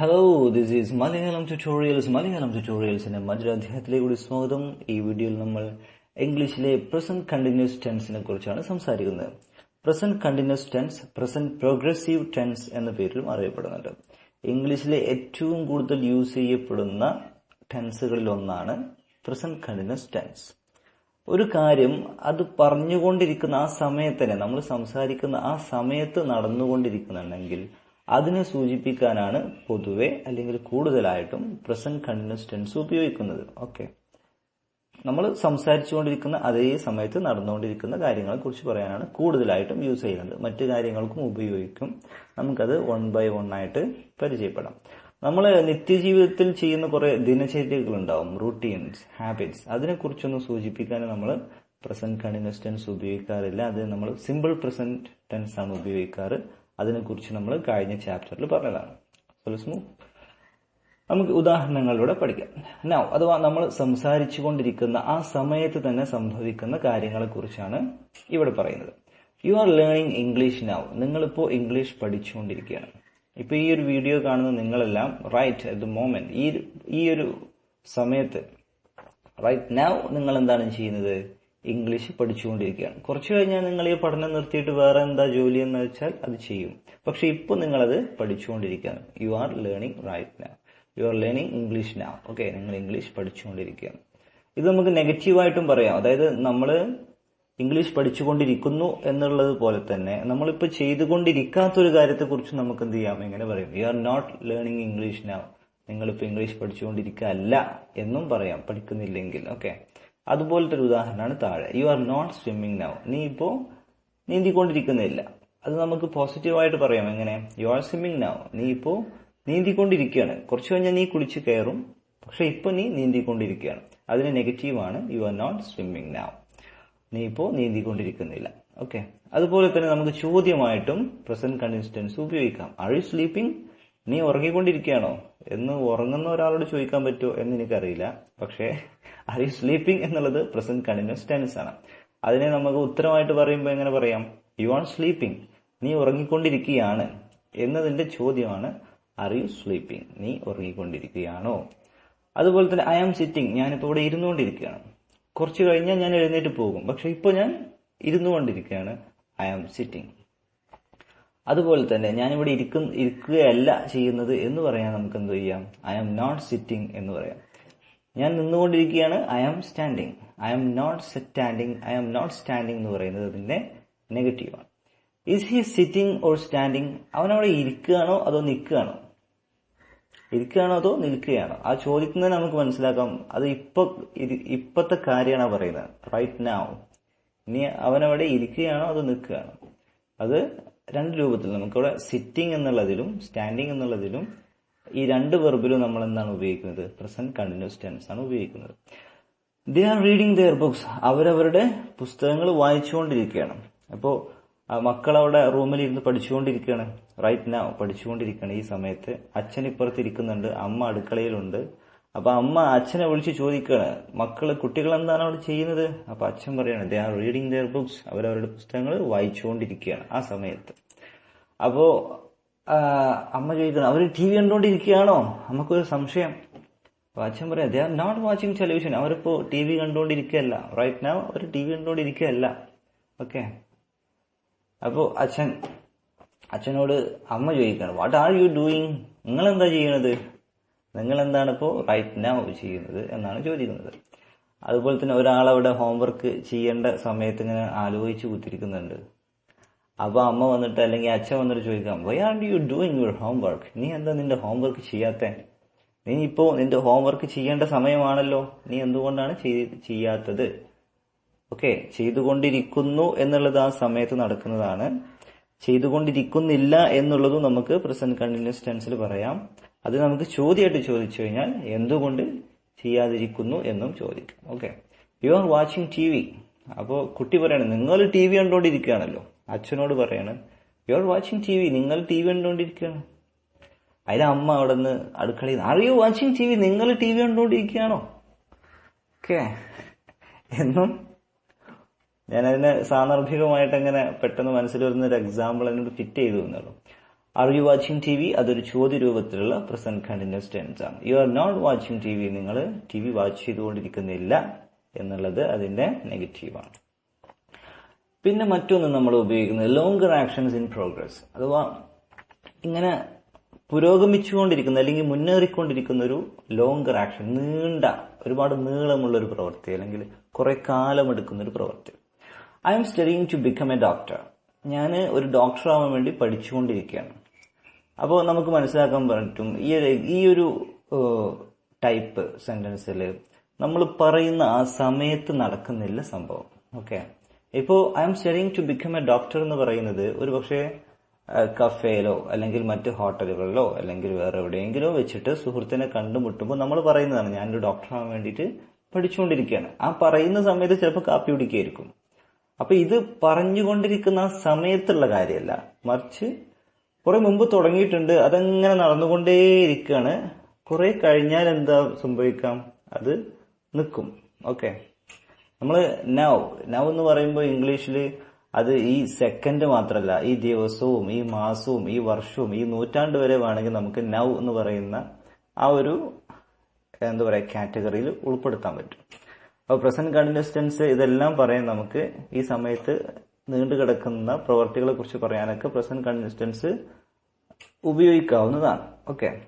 Hello this is Malayalam tutorials Malayalam ട്യൂട്ടോറിയൽസിന്റെ മറ്റൊരു അധ്യായത്തിലേക്ക് കൂടി സ്വാഗതം. ഈ വീഡിയോയിൽ നമ്മൾ ഇംഗ്ലീഷിലെ പ്രസന്റ് കണ്ടിന്യൂസ് ടെൻസിനെ കുറിച്ചാണ് സംസാരിക്കുന്നത്. Present continuous tense present progressive tense എന്ന പേരിലും അറിയപ്പെടുന്നുണ്ട്. ഇംഗ്ലീഷിലെ ഏറ്റവും കൂടുതൽ യൂസ് ചെയ്യപ്പെടുന്ന ടെൻസുകളിൽ ഒന്നാണ് പ്രസന്റ് കണ്ടിന്യൂസ് ടെൻസ് ഒരു കാര്യം അത് പറഞ്ഞുകൊണ്ടിരിക്കുന്ന ആ സമയത്ത് തന്നെ നമ്മൾ സംസാരിക്കുന്ന ആ സമയത്ത് നടന്നുകൊണ്ടിരിക്കുന്നുണ്ടെങ്കിൽ അതിനെ സൂചിപ്പിക്കാനാണ് പൊതുവെ അല്ലെങ്കിൽ കൂടുതലായിട്ടും പ്രസന്റ് കണ്ടിന്യൂസ് ടെൻസ് ഉപയോഗിക്കുന്നത്. ഓക്കെ നമ്മൾ സംസാരിച്ചുകൊണ്ടിരിക്കുന്ന അതേ സമയത്ത് നടന്നുകൊണ്ടിരിക്കുന്ന കാര്യങ്ങളെ കുറിച്ച് പറയാനാണ് കൂടുതലായിട്ടും യൂസ് ചെയ്യുന്നത്. മറ്റു കാര്യങ്ങൾക്കും ഉപയോഗിക്കും. നമുക്കത് വൺ ബൈ വൺ ആയിട്ട് പരിചയപ്പെടാം. നമ്മൾ നിത്യജീവിതത്തിൽ ചെയ്യുന്ന കുറെ ദിനചര്യകൾ ഉണ്ടാവും. റൂട്ടീൻസ് ഹാബിറ്റ്സ് അതിനെക്കുറിച്ചൊന്നും സൂചിപ്പിക്കാൻ നമ്മൾ പ്രസന്റ് കണ്ടിന്യൂസ് ടെൻസ് ഉപയോഗിക്കാറില്ല. അത് നമ്മൾ സിമ്പിൾ പ്രസന്റ് ടെൻസ് ആണ് ഉപയോഗിക്കാറ്. അതിനെക്കുറിച്ച് നമ്മൾ കഴിഞ്ഞ ചാപ്റ്ററിൽ പറഞ്ഞതാണ്. സോ നമുക്ക് ഉദാഹരണങ്ങളിലൂടെ പഠിക്കാം. നൗ അഥവാ നമ്മൾ സംസാരിച്ചു കൊണ്ടിരിക്കുന്ന ആ സമയത്ത് തന്നെ സംഭവിക്കുന്ന കാര്യങ്ങളെ കുറിച്ചാണ് ഇവിടെ പറയുന്നത്. You are learning English now നിങ്ങളിപ്പോ ഇംഗ്ലീഷ് പഠിച്ചുകൊണ്ടിരിക്കുകയാണ്. ഇപ്പൊ ഈ ഒരു വീഡിയോ കാണുന്ന നിങ്ങളെല്ലാം റൈറ്റ് അറ്റ് ദ മോമെന്റ് ഈ ഈ ഒരു സമയത്ത് റൈറ്റ് നൗ നിങ്ങൾ എന്താണ് ചെയ്യുന്നത്? ഇംഗ്ലീഷ് പഠിച്ചുകൊണ്ടിരിക്കുകയാണ്. കുറച്ചു കഴിഞ്ഞാൽ നിങ്ങൾ ഈ പഠനം നിർത്തിയിട്ട് വേറെ എന്താ ജോലി എന്ന് വെച്ചാൽ അത് ചെയ്യും. പക്ഷെ ഇപ്പൊ നിങ്ങളത് പഠിച്ചുകൊണ്ടിരിക്കുകയാണ്. യു ആർ ലേണിംഗ് റൈറ്റ് നാ യു ആർ ലേണിംഗ് ഇംഗ്ലീഷ് നാ ഓക്കെ നിങ്ങൾ ഇംഗ്ലീഷ് പഠിച്ചുകൊണ്ടിരിക്കുകയാണ്. ഇത് നമുക്ക് നെഗറ്റീവായിട്ടും പറയാം. അതായത് നമ്മൾ ഇംഗ്ലീഷ് പഠിച്ചുകൊണ്ടിരിക്കുന്നു എന്നുള്ളത് പോലെ തന്നെ നമ്മളിപ്പോൾ ചെയ്തുകൊണ്ടിരിക്കാത്തൊരു കാര്യത്തെക്കുറിച്ച് നമുക്ക് എന്ത് ചെയ്യാം? ഇങ്ങനെ പറയും. You are not learning English നാ നിങ്ങളിപ്പോൾ ഇംഗ്ലീഷ് പഠിച്ചുകൊണ്ടിരിക്കുക അല്ല എന്നും പറയാം. പഠിക്കുന്നില്ലെങ്കിൽ. ഓക്കെ അതുപോലത്തെ ഒരു ഉദാഹരണമാണ് താഴെ. You are not swimming now നീ ഇപ്പോൾ നീന്തിക്കൊണ്ടിരിക്കുന്നില്ല. അത് നമുക്ക് പോസിറ്റീവായിട്ട് പറയാം. എങ്ങനെ? യു ആർ സ്വിമ്മിങ് നൗ നീ ഇപ്പോൾ നീന്തിക്കൊണ്ടിരിക്കുകയാണ്. കുറച്ച് കഴിഞ്ഞാൽ നീ കുളിച്ച് കയറും. പക്ഷെ ഇപ്പൊ നീ നീന്തിക്കൊണ്ടിരിക്കുകയാണ്. അതിന് നെഗറ്റീവാണ് you are not swimming now നീ ഇപ്പോൾ നീന്തിക്കൊണ്ടിരിക്കുന്നില്ല. ഓക്കെ അതുപോലെ തന്നെ നമുക്ക് ചോദ്യമായിട്ടും പ്രസന്റ് കണ്ടിസ്റ്റൻസ് ഉപയോഗിക്കാം. ആർ യു സ്ലീപ്പിംഗ് നീ ഉറങ്ങിക്കൊണ്ടിരിക്കുകയാണോ? എന്ന് ഉറങ്ങുന്ന ഒരാളോട് ചോദിക്കാൻ പറ്റുമോ എന്ന് എനിക്കറിയില്ല. പക്ഷേ യു സ്ലീപ്പിംഗ് എന്നുള്ളത് പ്രസന്റ് കണ്ടിന്യൂസ് ടെൻസ് ആണ്. അതിനെ നമുക്ക് ഉത്തരമായിട്ട് പറയുമ്പോൾ എങ്ങനെ പറയാം? യു ആർ സ്ലീപ്പിംഗ് നീ ഉറങ്ങിക്കൊണ്ടിരിക്കുകയാണ് എന്നതിന്റെ ചോദ്യമാണ് ആർ യു സ്ലീപ്പിംഗ് നീ ഉറങ്ങിക്കൊണ്ടിരിക്കുകയാണോ? അതുപോലെ തന്നെ ഐ ആം സിറ്റിംഗ് ഞാനിപ്പോൾ ഇവിടെ ഇരുന്നുകൊണ്ടിരിക്കുകയാണ്. കുറച്ച് കഴിഞ്ഞാൽ ഞാൻ എഴുന്നേറ്റ് പോകും. പക്ഷെ ഇപ്പോൾ ഞാൻ ഇരുന്നുകൊണ്ടിരിക്കുകയാണ്. ഐ ആം സിറ്റിംഗ് അതുപോലെ തന്നെ ഞാനിവിടെ ഇരിക്കുന്ന ഇരിക്കുകയല്ല ചെയ്യുന്നത് എന്ന് പറയാൻ നമുക്ക് എന്ത് ചെയ്യാം? ഐ ആം നോട്ട് സിറ്റിംഗ് എന്ന് പറയാം. ഞാൻ നിന്നുകൊണ്ടിരിക്കുകയാണ് I am standing I am not standing I am not standing എന്ന് പറയുന്നത് അതിന്റെ നെഗറ്റീവാണ് is he sitting or standing അവൻ അവിടെ ഇരിക്കുകയാണോ അതോ നിൽക്കുകയാണോ? ഇരിക്കുകയാണോ അതോ നിൽക്കുകയാണോ? ആ ചോദിക്കുന്നത് നമുക്ക് മനസ്സിലാക്കാം. അത് ഇപ്പൊ ഇപ്പത്തെ കാര്യമാണ് പറയുന്നത്. റൈറ്റ് നൗ ഇനി അവനവിടെ ഇരിക്കുകയാണോ അതോ നിൽക്കുകയാണോ? അത് രണ്ട് രൂപത്തിൽ നമുക്കിവിടെ സിറ്റിംഗ് എന്നുള്ളതിലും സ്റ്റാൻഡിങ് എന്നുള്ളതിലും ഈ രണ്ട് വെർബിലും നമ്മൾ എന്താണ് ഉപയോഗിക്കുന്നത്? പ്രസന്റ് കണ്ടിന്യൂസ് ടെൻസ് ആണ് ഉപയോഗിക്കുന്നത്. They are reading their books അവരവരുടെ പുസ്തകങ്ങൾ വായിച്ചുകൊണ്ടിരിക്കുകയാണ്. അപ്പോൾ മക്കൾ അവിടെ റൂമിൽ ഇരുന്ന് പഠിച്ചുകൊണ്ടിരിക്കുകയാണ്. റൈറ്റ് നൗ പഠിച്ചുകൊണ്ടിരിക്കുകയാണ് ഈ സമയത്ത്. അച്ഛൻ ഇപ്പുറത്ത് ഇരിക്കുന്നുണ്ട്. അമ്മ അടുക്കളയിലുണ്ട്. അപ്പൊ അമ്മ അച്ഛനെ വിളിച്ച് ചോദിക്കുകയാണ് മക്കൾ കുട്ടികൾ എന്താണ് അവിടെ ചെയ്യുന്നത്? അപ്പൊ അച്ഛൻ പറയാണ് they are reading their books അവരവരുടെ പുസ്തകങ്ങൾ വായിച്ചുകൊണ്ടിരിക്കുകയാണ് ആ സമയത്ത്. അപ്പോ അമ്മ ചോദിക്കണം അവർ ടി വി കണ്ടുകൊണ്ടിരിക്കുകയാണോ? നമുക്കൊരു സംശയം. അപ്പൊ അച്ഛൻ പറയാം they are not watching television അവരിപ്പോ ടി വി കണ്ടുകൊണ്ടിരിക്കുകയല്ല. റൈറ്റ് നാവ് അവർ ടി വി കണ്ടുകൊണ്ടിരിക്കുകയല്ല. ഓക്കെ അപ്പോ അച്ഛൻ അച്ഛനോട് അമ്മ ചോദിക്കണം വാട്ട് ആർ യു ഡൂയിങ് നിങ്ങൾ എന്താ ചെയ്യണത് നിങ്ങൾ എന്താണ് ഇപ്പോൾ റൈറ്റ് നൗ ചെയ്യുന്നത് എന്നാണ് ചോദിക്കുന്നത്. അതുപോലെ തന്നെ ഒരാൾ അവിടെ ഹോംവർക്ക് ചെയ്യേണ്ട സമയത്ത് ഇങ്ങനെ ആലോചിച്ച് കുത്തിരിക്കുന്നുണ്ട്. അപ്പോൾ അമ്മ വന്നിട്ട് അല്ലെങ്കിൽ അച്ഛൻ വന്നിട്ട് ചോദിക്കാം why are you doing your homework നീ എന്താ നിന്റെ ഹോംവർക്ക് ചെയ്യാത്ത? നീ ഇപ്പോൾ നിന്റെ ഹോംവർക്ക് ചെയ്യേണ്ട സമയമാണല്ലോ. നീ എന്തുകൊണ്ടാണ് ചെയ്യാത്തത്? ഓക്കെ ചെയ്തുകൊണ്ടിരിക്കുന്നു എന്നുള്ളത് ആ സമയത്ത് നടക്കുന്നതാണ് ചെയ്തുകൊണ്ടിരിക്കുന്നില്ല എന്നുള്ളതും നമുക്ക് പ്രസന്റ് കണ്ടിന്യൂസ് ടെൻസിൽ പറയാം. അത് നമുക്ക് ചോദ്യമായിട്ട് ചോദിച്ചു കഴിഞ്ഞാൽ എന്തുകൊണ്ട് ചെയ്യാതിരിക്കുന്നു എന്നും ചോദിക്കാം. Okay you are watching T V അപ്പോൾ കുട്ടി പറയാണ് നിങ്ങൾ ടി വി കണ്ടുകൊണ്ടിരിക്കുകയാണല്ലോ അച്ഛനോട് പറയാണ് you are watching T V നിങ്ങൾ ടി വി കണ്ടുകൊണ്ടിരിക്കുകയാണ് അതിലെ അമ്മ അവിടെ നിന്ന് അടുക്കളയിൽ are you watching T V നിങ്ങൾ ടി വി കണ്ടുകൊണ്ടിരിക്കുകയാണോ ഓക്കെ എന്നും ഞാൻ അതിനെ സാന്ദർഭികമായിട്ട് അങ്ങനെ പെട്ടെന്ന് മനസ്സിൽ വരുന്ന ഒരു എക്സാമ്പിൾ എന്നോട് ഫിറ്റ് ചെയ്തു എന്നുള്ളൂ. Are you watching T V അതൊരു ചോദ്യ രൂപത്തിലുള്ള പ്രസന്റ് കണ്ടിന്യൂസ് ടെൻസ് ആണ്. You are not watching T V നിങ്ങൾ ടി വി വാച്ച് ചെയ്തുകൊണ്ടിരിക്കുന്നില്ല എന്നുള്ളത് അതിന്റെ നെഗറ്റീവാണ് പിന്നെ മറ്റൊന്ന് നമ്മൾ ഉപയോഗിക്കുന്നത് ലോങ്കർ ആക്ഷൻസ് ഇൻ പ്രോഗ്രസ് അഥവാ ഇങ്ങനെ പുരോഗമിച്ചുകൊണ്ടിരിക്കുന്ന അല്ലെങ്കിൽ മുന്നേറിക്കൊണ്ടിരിക്കുന്ന ഒരു ലോങ്കർ ആക്ഷൻ നീണ്ട ഒരുപാട് നീളമുള്ള ഒരു പ്രവൃത്തി അല്ലെങ്കിൽ കുറെ കാലം എടുക്കുന്ന ഒരു പ്രവൃത്തി. I'm studying to become a doctor ഞാൻ ഒരു ഡോക്ടർ ആവാൻ വേണ്ടി പഠിച്ചുകൊണ്ടിരിക്കുകയാണ്. അപ്പോൾ നമുക്ക് മനസ്സിലാക്കാൻ പറ്റും ഈ ഈ ഒരു ടൈപ്പ് സെന്റൻസിൽ നമ്മൾ പറയുന്ന ആ സമയത്ത് നടക്കുന്നില്ല സംഭവം. ഓക്കെ ഇപ്പോൾ I'm studying to become a doctor എന്ന് പറയുന്നത് ഒരു പക്ഷേ കഫേയിലോ അല്ലെങ്കിൽ മറ്റ് ഹോട്ടലുകളിലോ അല്ലെങ്കിൽ വേറെ എവിടെയെങ്കിലോ വെച്ചിട്ട് സുഹൃത്തിനെ കണ്ടുമുട്ടുമ്പോൾ നമ്മൾ പറയുന്നതാണ് ഞാനൊരു ഡോക്ടർ ആവാൻ വേണ്ടിയിട്ട് പഠിച്ചുകൊണ്ടിരിക്കുകയാണ്. ആ പറയുന്ന സമയത്ത് ചിലപ്പോൾ കാപ്പി കുടിക്കുകയായിരിക്കും അപ്പൊ ഇത് പറഞ്ഞുകൊണ്ടിരിക്കുന്ന സമയത്തുള്ള കാര്യമല്ല. മറിച്ച് കുറെ മുമ്പ് തുടങ്ങിയിട്ടുണ്ട്. അതങ്ങനെ നടന്നുകൊണ്ടേയിരിക്കുകയാണ്. കുറെ കഴിഞ്ഞാൽ എന്താ സംഭവിക്കാം? അത് നിൽക്കും. ഓക്കെ. നമ്മൾ നൗ നൗ എന്ന് പറയുമ്പോൾ ഇംഗ്ലീഷിൽ അത് ഈ സെക്കൻഡ് മാത്രമല്ല. ഈ ദിവസവും ഈ മാസവും ഈ വർഷവും ഈ നൂറ്റാണ്ട് വരെ വേണമെങ്കിൽ നമുക്ക് നൗ എന്ന് പറയുന്ന ആ ഒരു എന്താ പറയുക കാറ്റഗറിയിൽ ഉൾപ്പെടുത്താൻ പറ്റും. അപ്പോൾ പ്രസന്റ് കണ്ടിന്യൂസ് ടെൻസ് ഇതെല്ലാം പറയാൻ നമുക്ക് ഈ സമയത്ത് നീണ്ടു കിടക്കുന്ന പ്രവർത്തികളെ കുറിച്ച് പറയാനൊക്കെ പ്രസന്റ് കണ്ടിന്യൂസ് ടെൻസ് ഉപയോഗിക്കാവുന്നതാണ്. ഓക്കെ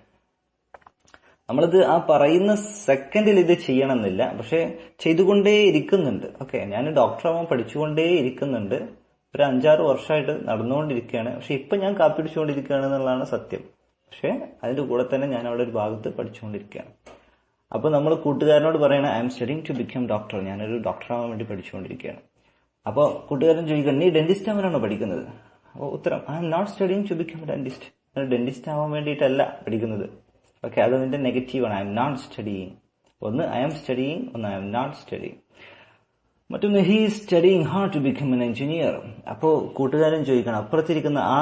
നമ്മളിത് ആ പറയുന്ന സെക്കൻഡിൽ ഇത് ചെയ്യണമെന്നില്ല. പക്ഷെ ചെയ്തുകൊണ്ടേ ഇരിക്കുന്നുണ്ട്. ഓക്കെ ഞാൻ ഡോക്ടർ ആവാൻ പഠിച്ചുകൊണ്ടേ ഇരിക്കുന്നുണ്ട്. ഒരു അഞ്ചാറ് വർഷമായിട്ട് നടന്നുകൊണ്ടിരിക്കുകയാണ്. പക്ഷെ ഇപ്പൊ ഞാൻ കാപ്പി പിടിച്ചുകൊണ്ടിരിക്കുകയാണ് എന്നുള്ളതാണ് സത്യം. പക്ഷെ അതിന്റെ കൂടെ തന്നെ ഞാൻ അവിടെ ഒരു ഭാഗത്ത് പഠിച്ചുകൊണ്ടിരിക്കുകയാണ്. അപ്പൊ നമ്മൾ കൂട്ടുകാരനോട് പറയണ I'm studying to become doctor ഞാനൊരു ഡോക്ടർ ആവാൻ വേണ്ടി പഠിച്ചുകൊണ്ടിരിക്കുകയാണ്. അപ്പോൾ കൂട്ടുകാരൻ ചോദിക്കണം നീ ഡെന്റിസ്റ്റ് ആവാനാണോ പഠിക്കുന്നത്? അപ്പോൾ ഉത്തരം I'm not studying to become dentist ഞാൻ ഡെന്റിസ്റ്റ് ആവാൻ വേണ്ടിയിട്ടല്ല പഠിക്കുന്നത്. ഓക്കെ അത് നിന്റെ നെഗറ്റീവാണ് ഐ എം നോട്ട് സ്റ്റഡിയിങ് ഒന്ന് ഐ എം സ്റ്റഡിങ് ഒന്ന് ഐ എം നോട്ട് സ്റ്റഡിയിങ് മറ്റൊന്ന് he studying hard to become an engineer അപ്പോൾ കൂട്ടുകാരൻ ചോദിക്കണം അപ്പുറത്തിരിക്കുന്ന ആ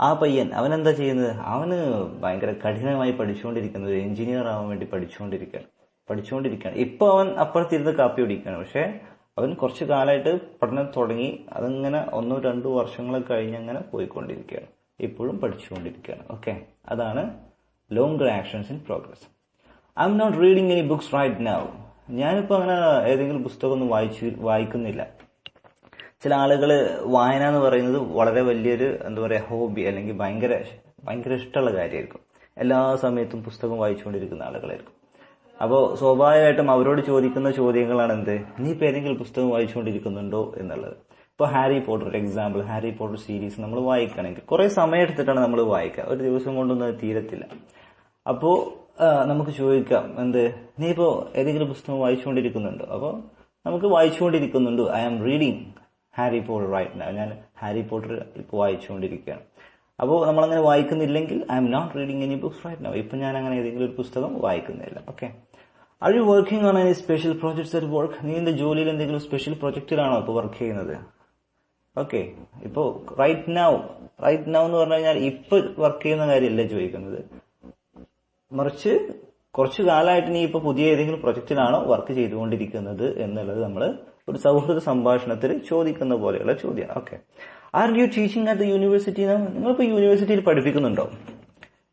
ആ പയ്യൻ അവൻ എന്താ ചെയ്യുന്നത്? അവന് ഭയങ്കര കഠിനമായി പഠിച്ചുകൊണ്ടിരിക്കുന്നത് ഒരു എഞ്ചിനീയർ ആവാൻ വേണ്ടി പഠിച്ചുകൊണ്ടിരിക്കുകയാണ്. പഠിച്ചുകൊണ്ടിരിക്കുകയാണ്. ഇപ്പൊ അവൻ അപ്പുറത്തിരുന്ന് കാപ്പി കുടിക്കുകയാണ്. പക്ഷെ അവൻ കുറച്ച് കാലമായിട്ട് പഠനം തുടങ്ങി. അതങ്ങനെ ഒന്നോ രണ്ടോ വർഷങ്ങളൊക്കെ കഴിഞ്ഞ് അങ്ങനെ പോയിക്കൊണ്ടിരിക്കുകയാണ്. ഇപ്പോഴും പഠിച്ചുകൊണ്ടിരിക്കുകയാണ്. ഓക്കെ? അതാണ് long actions in progress I'm not reading any books right now ഞാനിപ്പോ അങ്ങനെ ഏതെങ്കിലും പുസ്തകമൊന്നും വായിച്ചു വായിക്കുന്നില്ല. ചില ആളുകൾ വായന എന്ന് പറയുന്നത് വളരെ വലിയൊരു എന്താ പറയുക ഹോബി അല്ലെങ്കിൽ ഭയങ്കര ഭയങ്കര ഇഷ്ടമുള്ള കാര്യമായിരിക്കും. എല്ലാ സമയത്തും പുസ്തകം വായിച്ചുകൊണ്ടിരിക്കുന്ന ആളുകളായിരിക്കും. അപ്പോൾ സ്വാഭാവികമായിട്ടും അവരോട് ചോദിക്കുന്ന ചോദ്യങ്ങളാണ് എന്ത്? നീ ഇപ്പോൾ ഏതെങ്കിലും പുസ്തകം വായിച്ചുകൊണ്ടിരിക്കുന്നുണ്ടോ? എന്നുള്ളത്. ഇപ്പോൾ ഹാരി പോട്ടർ ഒരു എക്സാമ്പിൾ ഹാരി പോട്ടർ സീരീസ് നമ്മൾ വായിക്കുകയാണെങ്കിൽ കുറേ സമയം എടുത്തിട്ടാണ് നമ്മൾ വായിക്കുക. ഒരു ദിവസം കൊണ്ടൊന്നും അത് തീരത്തില്ല. അപ്പോൾ നമുക്ക് ചോദിക്കാം എന്ത്? നീ ഇപ്പോൾ ഏതെങ്കിലും പുസ്തകം വായിച്ചുകൊണ്ടിരിക്കുന്നുണ്ടോ? അപ്പോൾ നമുക്ക് വായിച്ചുകൊണ്ടിരിക്കുന്നുണ്ട്. I am reading Harry Potter right now ഞാൻ ഹാരി പോട്ടർ ഇപ്പോൾ വായിച്ചുകൊണ്ടിരിക്കുകയാണ്. അപ്പോൾ നമ്മളങ്ങനെ വായിക്കുന്നില്ലെങ്കിൽ I'm not reading any books right now ഇപ്പം ഞാൻ അങ്ങനെ ഏതെങ്കിലും ഒരു പുസ്തകം വായിക്കുന്നില്ല. Okay are you working on any special projects at work നീ എന്റെ ജോലിയിൽ എന്തെങ്കിലും സ്പെഷ്യൽ പ്രൊജക്റ്റിലാണോ ഇപ്പോൾ വർക്ക് ചെയ്യുന്നത്? ഓക്കെ ഇപ്പോൾ റൈറ്റ് നൗ റൈറ്റ് നൗ എന്ന് പറഞ്ഞു കഴിഞ്ഞാൽ ഇപ്പോൾ വർക്ക് ചെയ്യുന്ന കാര്യമല്ല ചോദിക്കുന്നത്? മറിച്ച് കുറച്ചു കാലമായിട്ട് നീ ഇപ്പോൾ പുതിയ ഏതെങ്കിലും പ്രൊജക്റ്റിലാണോ വർക്ക് ചെയ്തുകൊണ്ടിരിക്കുന്നത് എന്നുള്ളത് നമ്മൾ ഒരു സൗഹൃദ സംഭാഷണത്തിൽ ചോദിക്കുന്ന പോലെയുള്ള ചോദ്യം. Okay are you teaching at the university നിങ്ങളിപ്പോൾ യൂണിവേഴ്സിറ്റിയിൽ പഠിപ്പിക്കുന്നുണ്ടോ?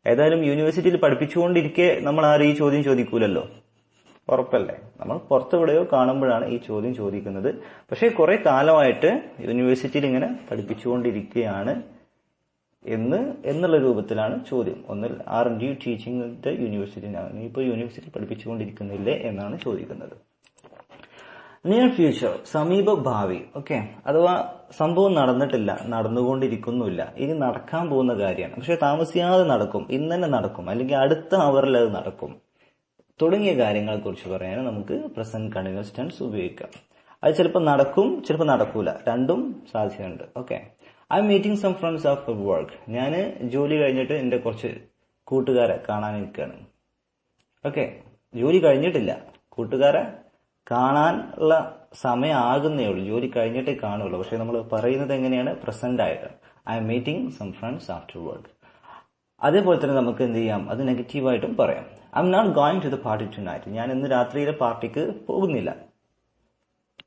ഏതായാലും യൂണിവേഴ്സിറ്റിയിൽ പഠിപ്പിച്ചുകൊണ്ടിരിക്കെ നമ്മൾ ആരും ഈ ചോദ്യം ചോദിക്കൂലല്ലോ. ഉറപ്പല്ലേ? നമ്മൾ പുറത്തെവിടെയോ കാണുമ്പോഴാണ് ഈ ചോദ്യം ചോദിക്കുന്നത്. പക്ഷേ കുറെ കാലമായിട്ട് യൂണിവേഴ്സിറ്റിയിൽ ഇങ്ങനെ പഠിപ്പിച്ചുകൊണ്ടിരിക്കുകയാണ് എന്ന് എന്നുള്ള രൂപത്തിലാണ് ചോദ്യം. ഒന്നിൽ are the teaching the university ഇപ്പോൾ യൂണിവേഴ്സിറ്റി പഠിപ്പിച്ചുകൊണ്ടിരിക്കുന്നില്ലേ എന്നാണ് ചോദിക്കുന്നത്. നിയർ ഫ്യൂച്ചർ സമീപ ഭാവി ഓക്കെ അഥവാ സംഭവം നടന്നിട്ടില്ല നടന്നുകൊണ്ടിരിക്കുന്നുമില്ല. ഇനി നടക്കാൻ പോകുന്ന കാര്യമാണ്. പക്ഷെ താമസിയാതെ നടക്കും ഇന്ന് തന്നെ നടക്കും അല്ലെങ്കിൽ അടുത്ത അവറിൽ അത് നടക്കും. തുടങ്ങിയ കാര്യങ്ങളെ കുറിച്ച് പറയാൻ നമുക്ക് പ്രസന്റ് കണ്ടിന്യൂസ് ടെൻസ് ഉപയോഗിക്കാം. അത് ചിലപ്പോൾ നടക്കും ചിലപ്പോൾ നടക്കൂല. രണ്ടും സാധ്യതയുണ്ട് okay I'm meeting some friends of work ഞാൻ ജോലി കഴിഞ്ഞിട്ട് എന്റെ കുറച്ച് കൂട്ടുകാരെ കാണാൻ നിൽക്കുകയാണ് ഓക്കെ ജോലി കഴിഞ്ഞിട്ടില്ല. കൂട്ടുകാരെ കാണാനുള്ള സമയം ആകുന്നേ ഉള്ളൂ. ജോലി കഴിഞ്ഞിട്ടേ കാണുള്ളൂ. പക്ഷെ നമ്മൾ പറയുന്നത് എങ്ങനെയാണ്? പ്രസന്റ് ആയിട്ട്. I'm meeting some friends after work അതേപോലെ തന്നെ നമുക്ക് എന്ത് ചെയ്യാം? അത് നെഗറ്റീവായിട്ടും പറയാം. I'm not going to the party tonight ഞാൻ ഇന്ന് രാത്രിയിലെ പാർട്ടിക്ക് പോകുന്നില്ല.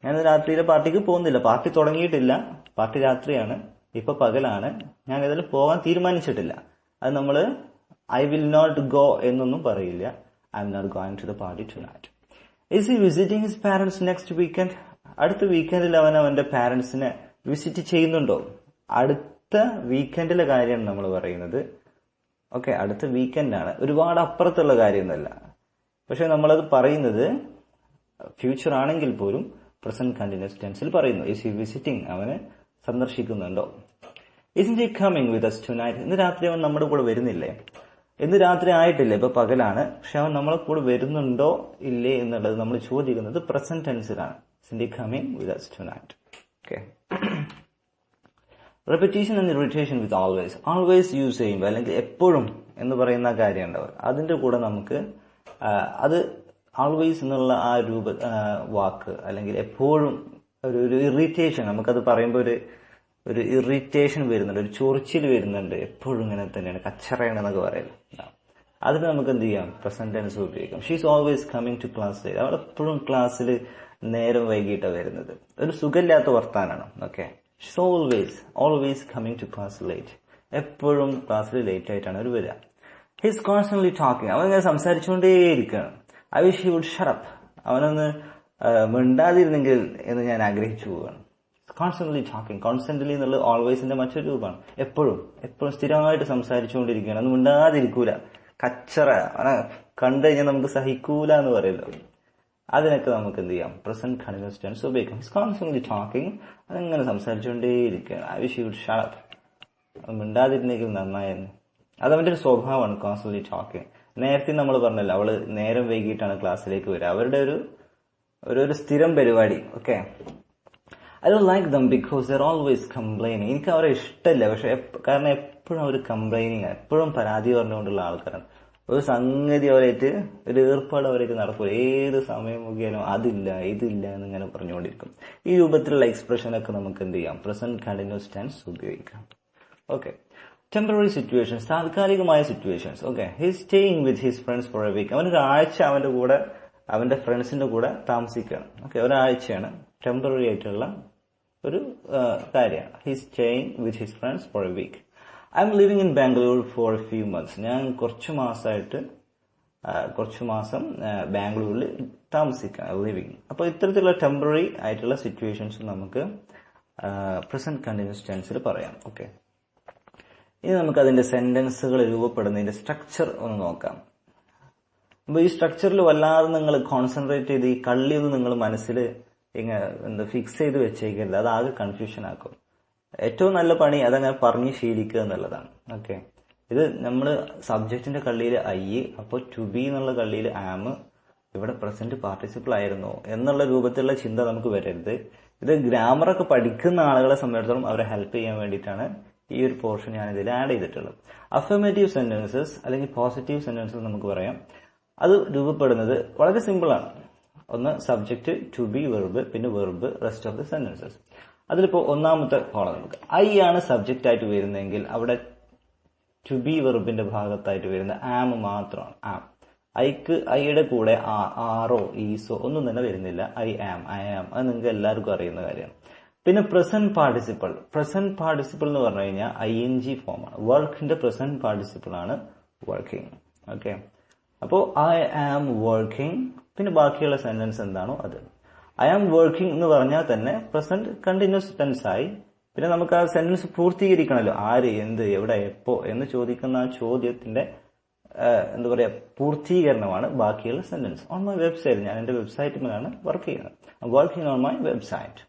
ഞാൻ ഇന്ന് രാത്രിയിലെ പാർട്ടിക്ക് പോകുന്നില്ല. പാർട്ടി തുടങ്ങിയിട്ടില്ല. പാർട്ടി രാത്രിയാണ്. ഇപ്പൊ പകലാണ്. ഞാൻ ഇതിൽ പോകാൻ തീരുമാനിച്ചിട്ടില്ല. അത് നമ്മൾ ഐ വിൽ നോട്ട് ഗോ എന്നൊന്നും പറയില്ല. I'm not going to the party tonight is he visiting his parents next weekend അടുത്ത വീക്കെൻഡിൽ അവൻ അവന്റെ പാരന്റ്സിനെ വിസിറ്റ് ചെയ്യുന്നുണ്ടോ? അടുത്ത വീക്കെൻഡിലെ കാര്യമാണ് നമ്മൾ പറയുന്നത്. ഓക്കെ അടുത്ത വീക്കെൻഡാണ് ഒരുപാട് അപ്പുറത്തുള്ള കാര്യമൊന്നുമല്ല. പക്ഷെ നമ്മളത് പറയുന്നത് ഫ്യൂച്ചർ ആണെങ്കിൽ പോലും പ്രസന്റ് കണ്ടിന്യൂസ് ടെൻസിൽ പറയുന്നു. ഇസ് ഹി വിസിറ്റിംഗ് അവന് സന്ദർശിക്കുന്നുണ്ടോ? Is he coming with us tonight ഇന്ന് രാത്രി അവൻ നമ്മുടെ കൂടെ വരുന്നില്ലേ? ഇന്ന് രാത്രി ആയിട്ടില്ല? ഇപ്പൊ പകലാണ്. പക്ഷെ അവൻ നമ്മളെ കൂടെ വരുന്നുണ്ടോ ഇല്ലേ എന്നുള്ളത് നമ്മൾ ചോദിക്കുന്നത് present ടെൻസിലാണ് Cindy coming with us tonight okay repetition and irritation with always always use ചെയ്യുമ്പോൾ അല്ലെങ്കിൽ എപ്പോഴും എന്ന് പറയുന്ന കാര്യം ഉണ്ടാവും അതിന്റെ കൂടെ നമുക്ക് അത് ഓൾവേസ് എന്നുള്ള ആ രൂപ വാക്ക് അല്ലെങ്കിൽ എപ്പോഴും ഒരു ഒരു ഇറിറ്റേഷൻ നമുക്കത് പറയുമ്പോൾ ഒരു ഒരു ഇറിറ്റേഷൻ വരുന്നുണ്ട് ഒരു ചൊറിച്ചിൽ വരുന്നുണ്ട്. എപ്പോഴും ഇങ്ങനെ തന്നെയാണ് കച്ചറയാണ് എന്നൊക്കെ പറയുന്നത് അതിന് നമുക്ക് എന്ത് ചെയ്യാം? പ്രസന്റ് ടെൻസ് ഉപയോഗിക്കാം. She's always coming to class അവൾ എപ്പോഴും ക്ലാസ്സിൽ നേരം വൈകിട്ടാണ് വരുന്നത്. ഒരു സുഖമില്ലാത്ത വർത്താനാണ്. Okay she's always always coming to class late എപ്പോഴും ക്ലാസ്സിൽ ലേറ്റ് ആയിട്ടാണ് അവർ വരിക ഹിസ് കോൺസ്റ്റന്റ്ലി ടോക്കിംഗ് അവൻ ഇങ്ങനെ സംസാരിച്ചുകൊണ്ടേയിരിക്കുകയാണ് I wish he would shut up അവനൊന്ന് മിണ്ടാതിരുന്നെങ്കിൽ എന്ന് ഞാൻ ആഗ്രഹിച്ചു പോവുകയാണ് കോൺസ്റ്റന്റ്ലി ടോക്കിംഗ് കോൺസ്റ്റന്റ്ലി എന്നുള്ളത് ഓൾവേസിന്റെ മറ്റൊരു രൂപമാണ്. എപ്പോഴും എപ്പോഴും സ്ഥിരമായിട്ട് സംസാരിച്ചുകൊണ്ടിരിക്കുകയാണ്. അത് മിണ്ടാതിരിക്കൂല. കച്ചറ. കണ്ടു കഴിഞ്ഞാൽ നമുക്ക് സഹിക്കൂല എന്ന് പറയുന്നത് അതിനൊക്കെ നമുക്ക് എന്ത് ചെയ്യാം? പ്രസന്റ് കണ്ടിന്യൂസ് ടെൻസ് ഉപയോഗിക്കാം. ഹിസ് കോൺസ്റ്റന്റ്ലി ടോക്കിംഗ് അതിങ്ങനെ സംസാരിച്ചുകൊണ്ടേയിരിക്കുകയാണ്. ഐ വിഷ് യു അത് മിണ്ടാതിരുന്നെങ്കിൽ നന്നായിരുന്നു. അത് അവന്റെ ഒരു സ്വഭാവമാണ് കോൺസ്റ്റന്റ്ലി ടോക്കിംഗ് നേരത്തെ നമ്മൾ പറഞ്ഞല്ലോ അവൾ നേരം വൈകിട്ടാണ് ക്ലാസ്സിലേക്ക് വരിക. അവരുടെ ഒരു ഒരു സ്ഥിരം പരിപാടി okay I Dr like them because they're always complaining എനിക്ക് അവരെ ഇഷ്ടമില്ല. പക്ഷെ കാരണം എപ്പോഴും അവർ കംപ്ലൈനിങ് എപ്പോഴും പരാതി പറഞ്ഞുകൊണ്ടുള്ള ആൾക്കാരാണ്. ഒരു സംഗതി അവരായിട്ട് ഒരു ഏർപ്പാട് അവരായിട്ട് നടക്കും ഏത് സമയം നോക്കിയാലും അതില്ല ഇതില്ല എന്നിങ്ങനെ പറഞ്ഞുകൊണ്ടിരിക്കും. ഈ രൂപത്തിലുള്ള എക്സ്പ്രഷനൊക്കെ നമുക്ക് എന്ത് ചെയ്യാം? പ്രസന്റ് കണ്ടിന്യൂസ് ടെൻസ് ഉപയോഗിക്കാം. ഓക്കെ ടെമ്പററി സിറ്റുവേഷൻസ് താൽക്കാലികമായ situations okay he staying with his friends for a week അവൻ ഒരാഴ്ച അവന്റെ കൂടെ അവന്റെ ഫ്രണ്ട്സിന്റെ കൂടെ താമസിക്കുകയാണ്. ഓക്കെ ഒരാഴ്ചയാണ് ടെമ്പററി ആയിട്ടുള്ള ഒരു കാര്യമാണ്. He staying with his friends for a week I'm living in Bangalore for a few months ഞാൻ കുറച്ച് മാസമായിട്ട് കുറച്ച് മാസം ബാംഗ്ലൂരിൽ താമസിക്കാം ലിവിങ് അപ്പോൾ ഇത്തരത്തിലുള്ള ടെമ്പററി ആയിട്ടുള്ള സിറ്റുവേഷൻസ് നമുക്ക് പ്രസന്റ് കണ്ടിന്യൂസ് ടെൻസിൽ പറയാം. ഓക്കെ ഇനി നമുക്ക് അതിന്റെ സെന്റൻസുകൾ രൂപപ്പെടുന്നതിന്റെ സ്ട്രക്ചർ ഒന്ന് നോക്കാം. അപ്പൊ ഈ സ്ട്രക്ചറിൽ വല്ലാതെ നിങ്ങൾ കോൺസെൻട്രേറ്റ് ചെയ്ത് ഈ കള്ളിയൊന്നും നിങ്ങൾ മനസ്സിൽ ഇങ്ങനെ എന്താ ഫിക്സ് ചെയ്ത് വെച്ചേക്കില്ല. അത് ആകെ കൺഫ്യൂഷൻ ആക്കും. ഏറ്റവും നല്ല പണി അതങ്ങനെ പറഞ്ഞ് ശീലിക്കുക എന്നുള്ളതാണ്. ഓക്കെ ഇത് നമ്മൾ സബ്ജക്റ്റിന്റെ കള്ളിയിൽ ഐ അപ്പോൾ ടു ബി എന്നുള്ള കള്ളിയിൽ ആം ഇവിടെ പ്രസന്റ് പാർട്ടിസിപ്പിൾ ആയിരുന്നു എന്നുള്ള രൂപത്തിലുള്ള ചിന്ത നമുക്ക് വരരുത്. ഇത് ഗ്രാമറൊക്കെ പഠിക്കുന്ന ആളുകളെ സംബന്ധിച്ചിടത്തോളം അവരെ ഹെൽപ്പ് ചെയ്യാൻ വേണ്ടിയിട്ടാണ് ഈ ഒരു പോർഷൻ ഞാൻ ഇതിൽ ആഡ് ചെയ്തിട്ടുള്ളത്. അഫർമേറ്റീവ് സെന്റൻസസ് അല്ലെങ്കിൽ പോസിറ്റീവ് സെന്റൻസസ് നമുക്ക് പറയാം. അത് രൂപപ്പെടുന്നത് വളരെ സിമ്പിൾ ആണ്. ഒന്ന് സബ്ജക്റ്റ് ടു ബി വെർബ് പിന്നെ verb rest of the sentences അതിലിപ്പോ ഒന്നാമത്തെ കോളം നമുക്ക്. ഐ ആണ് സബ്ജക്റ്റ് ആയിട്ട് വരുന്നതെങ്കിൽ അവിടെ ടു ബി വെർബിന്റെ ഭാഗത്തായിട്ട് വരുന്ന ആം മാത്രമാണ്. ആം ഐക്ക് ഐയുടെ കൂടെ ആ- ആറോ ഈസോ ഒന്നും തന്നെ വരുന്നില്ല. ഐ ആം ഐ ആം അത് നിങ്ങൾക്ക് എല്ലാവർക്കും അറിയുന്ന കാര്യമാണ് പിന്നെ പ്രസന്റ് പാർട്ടിസിപ്പിൾ പ്രസന്റ് പാർട്ടിസിപ്പിൾ എന്ന് പറഞ്ഞു കഴിഞ്ഞാൽ ഐ എൻ ജി ഫോമാണ് വർക്കിന്റെ പ്രസന്റ് പാർട്ടിസിപ്പിൾ ആണ് വർക്കിംഗ് ഓക്കെ അപ്പോൾ ഐ ആം വർക്കിംഗ് പിന്നെ ബാക്കിയുള്ള സെന്റൻസ് എന്താണോ അത്. ഐ ആം വർക്കിംഗ് എന്ന് പറഞ്ഞാൽ തന്നെ പ്രസന്റ് കണ്ടിന്യൂസ് ടെൻസ് ആയി. പിന്നെ നമുക്ക് ആ സെന്റൻസ് പൂർത്തീകരിക്കണമല്ലോ. ആര് എന്ത് എവിടെ എപ്പോ എന്ന് ചോദിക്കുന്ന ആ ചോദ്യത്തിന്റെ എന്താ പറയുക പൂർത്തീകരണമാണ് ബാക്കിയുള്ള സെന്റൻസ് ഓൺ മൈ വെബ്സൈറ്റ് ഞാൻ എന്റെ വെബ്സൈറ്റിലാണ് വർക്ക് ചെയ്യുന്നത്. വർക്കിംഗ് ഓൺ മൈ വെബ്സൈറ്റ്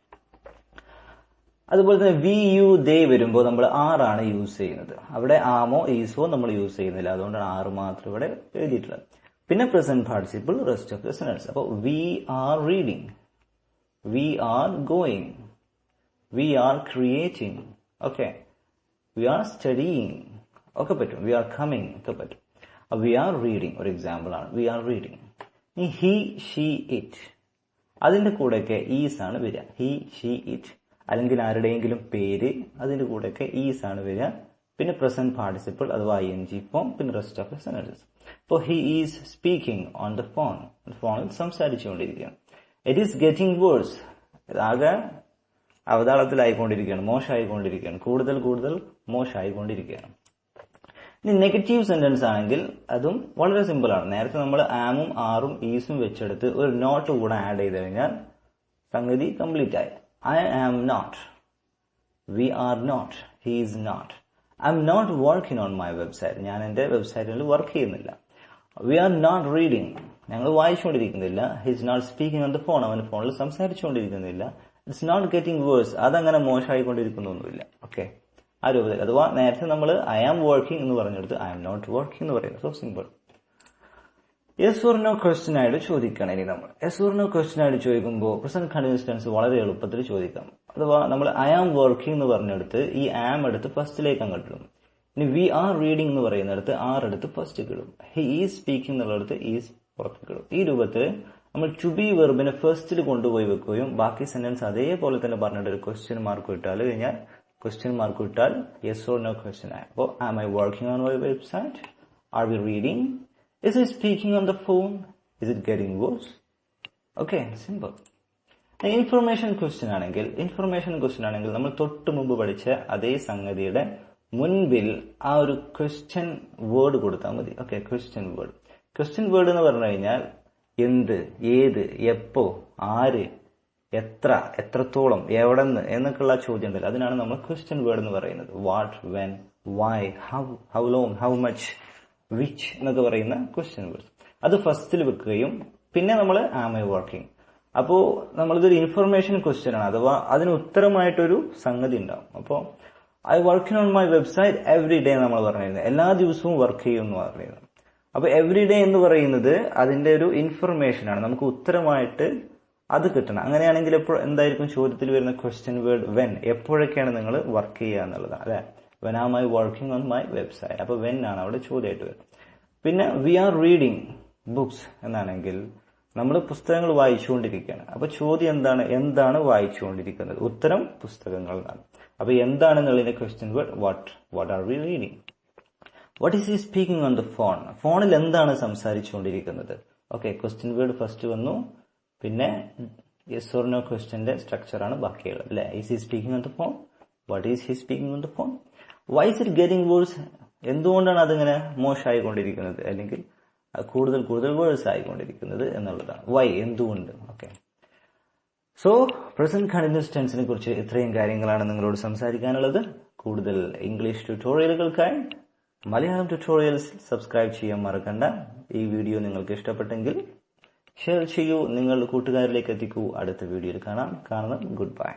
അതുപോലെ തന്നെ വി യു ദേ വരുമ്പോൾ നമ്മൾ ആറാണ് യൂസ് ചെയ്യുന്നത്. അവിടെ ആമോ ഈസോ നമ്മൾ യൂസ് ചെയ്യുന്നില്ല. അതുകൊണ്ടാണ് ആറ് മാത്രം ഇവിടെ എഴുതിയിട്ടുള്ളത്. പിന്നെ present participle rest of the sentence അപ്പോൾ we are reading we are going we are creating okay we are studying ഒക്കെ പറ്റും. വി ആർ കമ്മിങ് ഒക്കെ പറ്റും. വി ആർ റീഡിങ് ഒരു എക്സാമ്പിൾ ആണ്. We are reading he she it അതിന്റെ കൂടെയൊക്കെ is ആണ് വരിക. ഹി ഷീ ഇറ്റ് അല്ലെങ്കിൽ ആരുടെയെങ്കിലും പേര് അതിന്റെ കൂടെയൊക്കെ ഈസ് ആണ് വരിക. പിന്നെ പ്രസന്റ് പാർട്ടിസിപ്പിൾ അഥവാ ഐ എൻ ജി ഫോം പിന്നെ റെസ്റ്റ് ഓഫ് സെനറ്റേഴ്സ് ഇപ്പോൾ he is speaking on the phone ഫോണിൽ സംസാരിച്ചുകൊണ്ടിരിക്കുകയാണ്. ഇറ്റ് ഈസ് ഗെറ്റിംഗ് വേർഡ്സ് ആകെ അവതാളത്തിലായിക്കൊണ്ടിരിക്കുകയാണ് മോശമായിക്കൊണ്ടിരിക്കുകയാണ്. കൂടുതൽ കൂടുതൽ മോശമായിക്കൊണ്ടിരിക്കുകയാണ്. ഇനി നെഗറ്റീവ് സെന്റൻസ് ആണെങ്കിൽ അതും വളരെ സിമ്പിൾ ആണ്. നേരത്തെ നമ്മൾ ആമും ആറും ഈസും വെച്ചെടുത്ത് ഒരു നോട്ട് കൂടെ ആഡ് ചെയ്ത് കഴിഞ്ഞാൽ സംഗതി കംപ്ലീറ്റ് ആയി. I am not. We are not. He is not. I'm not working on my website ഞാൻ എന്റെ വെബ്സൈറ്റിൽ വർക്ക് ചെയ്യുന്നില്ല. വി ആർ നോട്ട് റീഡിംഗ് ഞങ്ങൾ വായിച്ചുകൊണ്ടിരിക്കുന്നില്ല. He's not speaking on the phone അവൻ ഫോണിൽ സംസാരിച്ചുകൊണ്ടിരിക്കുന്നില്ല. ഇറ്റ്സ് നോട്ട് ഗെറ്റിംഗ് വേഴ്സ് അതങ്ങനെ മോശമായിക്കൊണ്ടിരിക്കുന്നൊന്നുമില്ല. ഓക്കെ ആ രൂപത്തിൽ. അഥവാ നേരത്തെ നമ്മൾ ഐ ആം വർക്കിംഗ് എന്ന് പറഞ്ഞെടുത്ത് ഐ ആം നോട്ട് വർക്കിംഗ് എന്ന് പറയുന്നത്. So simple yes no question ആയിട്ട് ചോദിക്കണം ഇനി നമ്മൾ. യെസ് നോ ക്വസ്റ്റ്യൻ ആയിട്ട് ചോദിക്കുമ്പോൾ പ്രസന്റ് കണ്ടിന്യൂസ് ടെൻസ് വളരെ എളുപ്പത്തിൽ ചോദിക്കാം. അഥവാ നമ്മൾ ഐ ആം വർക്കിംഗ് എന്ന് പറഞ്ഞെടുത്ത് ഈ ആം എടുത്ത് ഫസ്റ്റിലേക്ക് അങ്ങോട്ടും ഇനി വി ആർ റീഡിംഗ് എന്ന് പറയുന്നിടത്ത് ആർ എടുത്ത് ഫസ്റ്റ് കിടും ഹി ഈസ് സ്പീക്കിംഗ് എന്നുള്ളിടത്ത് ഈസ് പുറത്ത് കിടും ഈ രൂപത്തിൽ നമ്മൾ ടു ബി വെർബിനെ ഫസ്റ്റിൽ കൊണ്ടുപോയി വെക്കുകയും ബാക്കി സെന്റൻസ് അതേപോലെ തന്നെ പറഞ്ഞിട്ട് ഒരു ക്വസ്റ്റ്യൻ മാർക്ക് ഇട്ടാൽ കഴിഞ്ഞാൽ ക്വസ്റ്റ്യൻ മാർക്ക് ഇട്ടാൽ യെസ് ഓർ നോ ക്വസ്റ്റ്യൻ ആയി. അപ്പോൾ am I working on my website? Are we reading? Is he speaking on the phone? Is it getting worse? Okay simple information question ആണെങ്കിൽ information question ആണെങ്കിൽ നമ്മൾ തൊട്ട് മുമ്പ് പഠിച്ച അതേ സംഗതിയുടെ മുൻപിൽ ആ ഒരു ക്വസ്റ്റ്യൻ വേർഡ് കൊടുത്താൽ മതി. Okay question word question word എന്ന് പറഞ്ഞു കഴിഞ്ഞാൽ എന്ത് ഏത് എപ്പോ ആര് എത്ര എത്രത്തോളം എവിടെന്ന് എന്നൊക്കെയുള്ള ചോദ്യം ഉണ്ടല്ലോ. അതിനാണ് നമ്മൾ ക്വസ്റ്റ്യൻ വേർഡ് എന്ന് പറയുന്നത്. What when why how how long how much which എന്നൊക്കെ പറയുന്ന ക്വസ്റ്റ്യൻ വേർഡ്സ് അത് ഫസ്റ്റിൽ വെക്കുകയും പിന്നെ നമ്മൾ ആം ഐ വർക്കിംഗ് അപ്പോൾ നമ്മളിതൊരു ഇൻഫർമേഷൻ ക്വസ്റ്റ്യൻ ആണ്. അഥവാ അതിന് ഉത്തരമായിട്ടൊരു സംഗതി ഉണ്ടാവും. അപ്പോൾ I working on my website every day നമ്മൾ പറഞ്ഞിരുന്നത്. എല്ലാ ദിവസവും വർക്ക് ചെയ്യും എന്ന് പറയുന്നത് അപ്പോൾ എവറി ഡേ എന്ന് പറയുന്നത് അതിന്റെ ഒരു ഇൻഫർമേഷൻ ആണ്. നമുക്ക് ഉത്തരമായിട്ട് അത് കിട്ടണം. അങ്ങനെയാണെങ്കിൽ എപ്പോൾ എന്തായിരിക്കും ചോദ്യത്തിൽ വരുന്ന ക്വസ്റ്റ്യൻ വേർഡ് വെൻ എപ്പോഴൊക്കെയാണ് നിങ്ങൾ വർക്ക് ചെയ്യുക എന്നുള്ളതാണ് അല്ലെ? When am I working on my website അപ്പൊ വെൻ ആണ് അവിടെ ചോദ്യമായിട്ട് വരുന്നത്. പിന്നെ വി ആർ റീഡിംഗ് ബുക്സ് എന്നാണെങ്കിൽ നമ്മൾ പുസ്തകങ്ങൾ വായിച്ചുകൊണ്ടിരിക്കുകയാണ്. അപ്പൊ ചോദ്യം എന്താണ്? എന്താണ് വായിച്ചുകൊണ്ടിരിക്കുന്നത്? ഉത്തരം പുസ്തകങ്ങൾ എന്നാണ്. അപ്പൊ എന്താണെന്നുള്ളതിന്റെ question word what what are we reading what is he speaking on the phone ഫോണിൽ എന്താണ് സംസാരിച്ചുകൊണ്ടിരിക്കുന്നത്? ഓക്കെ ക്വസ്റ്റ്യൻ വേർഡ് ഫസ്റ്റ് വന്നു. പിന്നെ യെസ് ഓർ നോ ക്വസ്റ്റ്യന്റെ സ്ട്രക്ചറാണ് ബാക്കിയുള്ളത് അല്ലെ? Is he speaking on the phone what is he speaking on the phone why is it getting worse എന്തുകൊണ്ടാണ് അതിങ്ങനെ മോശമായിക്കൊണ്ടിരിക്കുന്നത് അല്ലെങ്കിൽ കൂടുതൽ കൂടുതൽ വേഴ്സ് ആയിക്കൊണ്ടിരിക്കുന്നത് എന്നുള്ളതാണ്. വൈ എന്തുകൊണ്ട്? ഓക്കെ സോ പ്രസന്റ് കണ്ടിന്യൂസ് ടെൻസിനെ കുറിച്ച് ഇത്രയും കാര്യങ്ങളാണ് നിങ്ങളോട് സംസാരിക്കാനുള്ളത്. കൂടുതൽ ഇംഗ്ലീഷ് ട്യൂട്ടോറിയലുകൾക്കായി മലയാളം ട്യൂട്ടോറിയൽസ് സബ്സ്ക്രൈബ് ചെയ്യാൻ മറക്കണ്ട. ഈ വീഡിയോ നിങ്ങൾക്ക് ഇഷ്ടപ്പെട്ടെങ്കിൽ ഷെയർ ചെയ്യൂ. നിങ്ങളുടെ കൂട്ടുകാരിലേക്ക് എത്തിക്കൂ. അടുത്ത വീഡിയോയിൽ കാണാം. കാണണം ഗുഡ് ബൈ